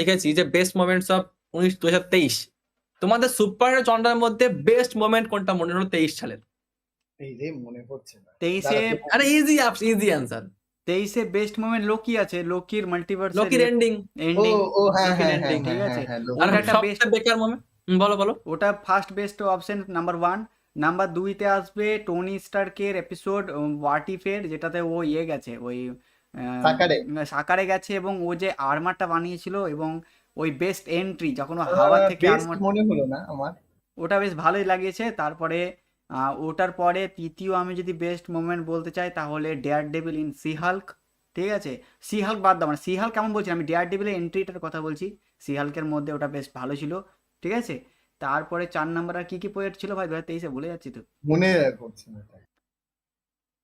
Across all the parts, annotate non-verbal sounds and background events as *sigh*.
লিখেছি যে best moments of উনিশ দু হাজার তেইশ। তোমাদের সুপার হিরো জনরার মধ্যে বেস্ট মোমেন্ট কোনটা? মনে হলো তেইশ সালের। মনে পড়ছে তেইশে দাঁড়া, আরে ইজি ইজি অ্যান্সার তেইশে বেস্ট মোমেন্ট লোকি আছে লোকির মাল্টিভার্স লোকির এন্ডিং এন্ডিং ও হ্যাঁ হ্যাঁ হ্যাঁ ঠিক হ্যাঁ, আছে? হ্যাঁ, আর একটা সবচেয়ে বেকার মোমেন্ট বলো বলো। ওটা first best option number one number দুইতে আসবে টনি স্টার্কের এপিসোড হোয়াট ইফের যেটাতে ও ইয়ে গেছে ওই সাকারে? সাকারে গেছে এবং ও যে আর্মারটা বানিয়েছিল এবং ওই বেস্ট এন্ট্রি যখন ও হাওয়া থেকে আর্মার মনে হলো না আমার। ওটা বেশ ভালোই লাগিয়েছে। তারপরে ওটার পরে তৃতীয় আমি যদি বেস্ট মোমেন্ট বলতে চাই তাহলে Daredevil in She Hulk ঠিক আছে? সি হাল্ক বাদ দাও মানে সি হাল্ক কেমন বলছি? আমি ডেয়ার ডেভিলের এন্ট্রিটার কথা বলছি। সি হাল্কের মধ্যে ওটা বেশ ভালো ছিল ঠিক আছে? তারপরে চার নাম্বার আর কি কি পোয়েট ছিল ভাই? দু হাজার তেইশে ভুলে যাচ্ছি তো। মনে পড়ছে না।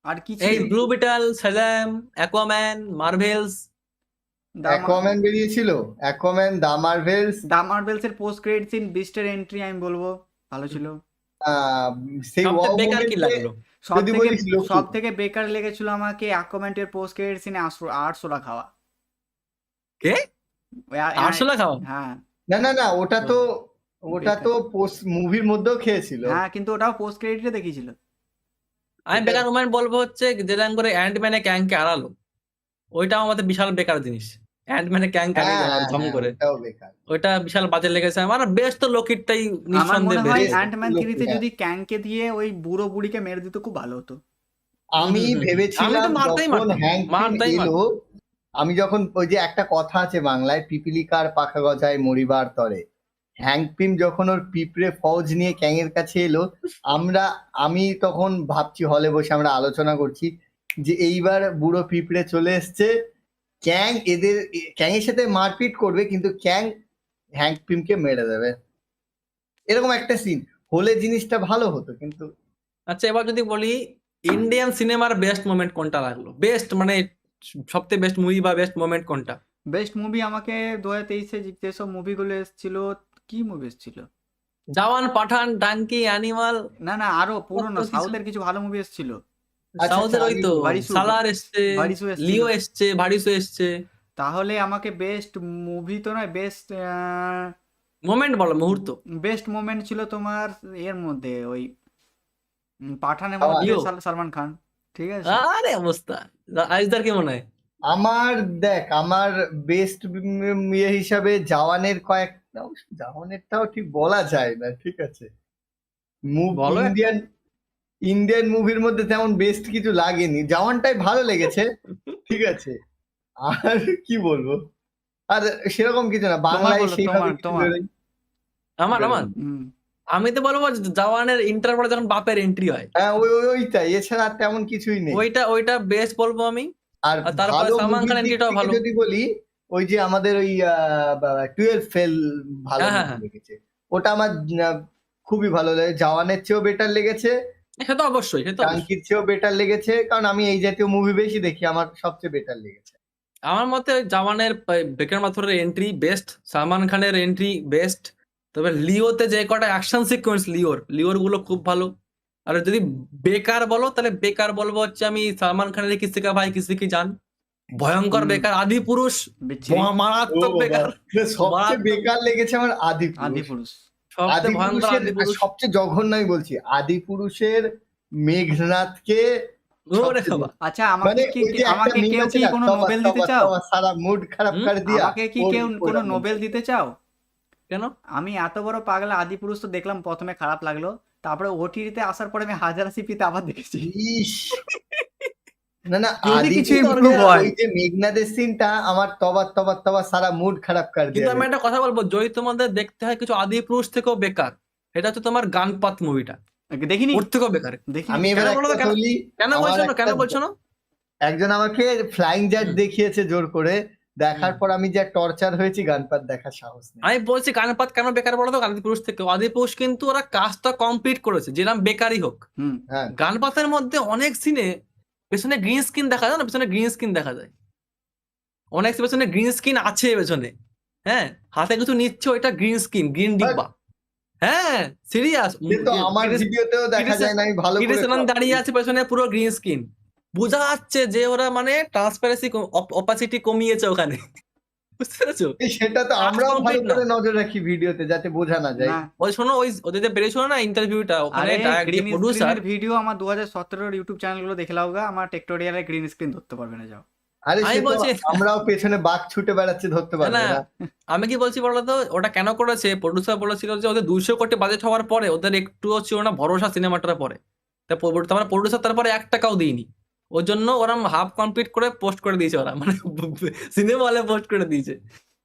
আর কি এই Blue Beetle Shazam Aquaman Marvels Aquaman বেরিয়েছিল। Aquaman the Marvels the Marvels এর পোস্ট ক্রেডিট সিন বিস্টের এন্ট্রি আমি বলব। ভালো ছিল। সেই বেকার কি লাগল? সব থেকে বেকার লেগেছিল আমাকে অ্যাকোমেন্টের পোস্ট ক্রেডিট সিনে আটশোটা খাওয়া। কে? ওই আ- আটশো খাও হ্যাঁ। না না না ওটা তো ওটা তো পোস্ট মুভির মধ্যেও খেয়েছিল। হ্যাঁ কিন্তু ওটাও পোস্ট ক্রেডিটে দেখিয়েছিল। আমি বেকার মোমেন্ট বলব হচ্ছে যেরকম করে অ্যান্ডম্যানে ক্যাংকে আড়ালো ওইটাও আমাদের বিশাল বেকার জিনিস। অ্যান্ডম্যানে ক্যাং হ্যাঁ, ধম হ্যাঁ, করে। ওটাও ওইটা বিশাল বাজে লেগেছে। আমার বেশ তো মনে নিঃসন্দেহে হয় বেস্ট অ্যান্টম্যান লোকি, থ্রিতে হ্যাঁ। যদি ক্যাংকে দিয়ে ওই বুড়ো বুড়িকে মেরে দিত খুব ভালো হতো। আমি। ভেবেছিলাম আমি যখন ওই যে একটা কথা আছে বাংলায় পিপিলিকার পাখা গজায় মরিবার তরে। হ্যাংক পিম যখন ওর পিঁপড়ে ফৌজ নিয়ে ক্যাংয়ের কাছে এলো আমরা আমি তখন ভাবছি হলে বসে আমরা আলোচনা করছি যে এইবার বুড়ো পিঁপড়ে চলে এসছে। ক্যাং এদের ক্যাংয়ের সাথে মারপিট করবে কিন্তু ক্যাং হ্যাংক পিমকে মেরে দেবে। এরকম একটা সিন হলে জিনিসটা ভালো হতো কিন্তু। আচ্ছা এবার যদি বলি ইন্ডিয়ান সিনেমার বেস্ট মোমেন্ট কোনটা লাগল? বেস্ট মানে সবথেকে বেস্ট মুভি বা বেস্ট মোমেন্ট কোনটা? বেস্ট মুভি আমাকে দু হাজার তেইশে যেসব মুভিগুলো এসেছিল কি মুভি এসেছিল জওয়ান পাঠান ডাঙ্কি অ্যানিমাল না না আরও পুরনো। সাউথের কিছু ভালো মুভি এসেছিল আচ্ছা, সাউথের ওই তো সালার এসছে। লিও এসছে ভারিসু এসছে। তাহলে আমাকে বেস্ট মুভি তো নয় বেস্ট মোমেন্ট বলো মুহূর্ত। বেস্ট মোমেন্ট ছিল তোমার এর মধ্যে ওই পাঠানের মধ্যে সালমান খান ঠিক আছে? আরে অবস্থা। আইজদার কি মনে হয়? আমার দেখ আমার বেস্ট ইয়ে হিসাবে জাওয়ানের কয়েকটা জওয়ানেরটাও ঠিক বলা যায় না ঠিক আছে? বলো ইন্ডিয়ান ইন্ডিয়ান মুভির মধ্যে তেমন বেস্ট কিছু লাগেনি। জাওয়ানটাই ভালো লেগেছে *laughs* ঠিক আছে? আর কি বলব? আর সেরকম কিছু না বাংলায় সেইভাবে। আমার আমার? হুম। আমি তো বলব জওয়ানের ইন্টার পরে যখন বাপের এন্ট্রি হয়। হ্যাঁ ওই ওই- ওইটাই এছাড়া আর তেমন কিছুই নেই। ওইটা ওইটা বেস্ট বলব আমি। আর তারপরে সালমান খানের এন্ট্রিটাও ভালো। যদি বলি ওই যে আমাদের ওই টুয়েলভ ফেল ভালো হ্যাঁ, হ্যাঁ, হ্যাঁ। লেগেছে। ওটা আমার খুবই ভালো লাগে জওয়ানের চেয়েও বেটার লেগেছে। সে তো অবশ্যই সে তো টাঙ্কির চেয়েও বেটার লেগেছে। কারণ আমি এই জাতীয় মুভি বেশি দেখি আমার সবচেয়ে বেটার লেগেছে। আমার মতে জওয়ানের বেকার মাথুরের এন্ট্রি বেস্ট সালমান খানের এন্ট্রি বেস্ট তবে লিওতে যে কটা অ্যাকশন সিকোয়েন্স লিওর লিওরগুলো খুব ভালো। আর যদি বেকার বলো তাহলে বেকার বলব হচ্ছে আমি সালমান খানের কিসি কা ভাই কিসি কি জান। ভয়ঙ্কর বেকার আদি পুরুষ। মারাত্মক বেকার। সবচেয়ে বেকার লেগেছে আমার আদি আদি পুরুষ। সবচেয়ে ভয়ঙ্কর আদি পুরুষ। সবচেয়ে জঘন্য আমি বলছি আদি পুরুষের মেঘনাথকে আচ্ছা মানে আমাকে কি কেউ কি কোনো নোবেল দিতে চাও? সারা মুড খারাপ করে দিয়া আমাকে কি কেউ কোনো নোবেল দিতে চাও? কেন? আমি এত বড় পাগলা আদি পুরুষ তো দেখলাম প্রথমে খারাপ লাগল। তারপরে ওটিটিতে আসার পরে আমি হাজার সিপিতে আবার দেখেছি। *laughs* না না আদি কিছু improve হয়। যে মেঘনাদের সিনটা আমার তবা তবা তবা সারা মুড খারাপ করে কিন্তু আমি একটা কথা বলব যদি তোমাদের দেখতে হয় কিছু আদি পুরুষ থেকেও বেকার এটা হচ্ছে তোমার গানপাত মুভিটা দেখিনি। ওর থেকেও বেকার। দেখিনি। আমি এবার কেন বলছো না কেন বলছো না? একজন আমাকে ফ্লাইং জাট দেখিয়েছে জোর করে। দেখার পর আমি যে টর্চার হয়েছি গানপাত দেখার সাহস নেই। আমি বলছি গানপাত কেন বেকার বলো তো? আদি পুরুষ থেকে। আদি পুরুষ কিন্তু ওরা কাজটা কমপ্লিট করেছে যেরকম বেকারই হোক। হ্যাঁ। গানপাতের মধ্যে অনেক সিনে পেছনে গ্রিন স্ক্রিন দেখা যায় না? পেছনে গ্রিন স্ক্রিন দেখা যায়। অনেক পেছনে গ্রিন স্ক্রিন আছে পেছনে। হ্যাঁ? হাতে কিছু নিচ্ছে ওইটা গ্রিন স্ক্রিন গ্রিন ডিব্বা। হ্যাঁ সিরিয়াস কিন্তু আমার ভিডিওতেও দেখা যায় না আমি ভালো করে দাঁড়িয়ে আছে পেছনে পুরো গ্রিন স্ক্রিন বোঝা যাচ্ছে যে ওরা মানে ট্রান্সপারেন্সি অপাসিটি কমিয়েছে ওখানে। *laughs* বুঝতে পেরেছ? সেটা তো আমরাও ভালো করে নজর রাখি ভিডিওতে যাতে বোঝা না যায়। ওই শোনো ওই ওদের বেরিয়েছিল না ইন্টারভিউটা ওখানে প্রডিউসার ভিডিও আমার দু হাজার সতেরোর ইউটিউব চ্যানেলগুলো দেখে লাও গা আমার টেক্টোরিয়ালে গ্রিন স্ক্রিন ধরতে পারবে না যাও। আরে আমি বলছি- আমরাও পেছনে বাঘ ছুটে বেড়াচ্ছে ধরতে পারবে না, আমি কি বলছি বলতো ওটা কেন করেছে? প্রডিউসার বলেছিল যে ওদের দুইশো কোটি বাজেট হওয়ার পরে ওদের একটুও ছিল না ভরসা সিনেমাটার পরে। তা তারপরে প্রডিউসার তারপরে এক টাকাও দিইনি ওর জন্য ওরা হাফ কমপ্লিট করে পোস্ট করে দিয়েছে ওরা। মানে সিনেমা হলে পোস্ট করে দিয়েছে।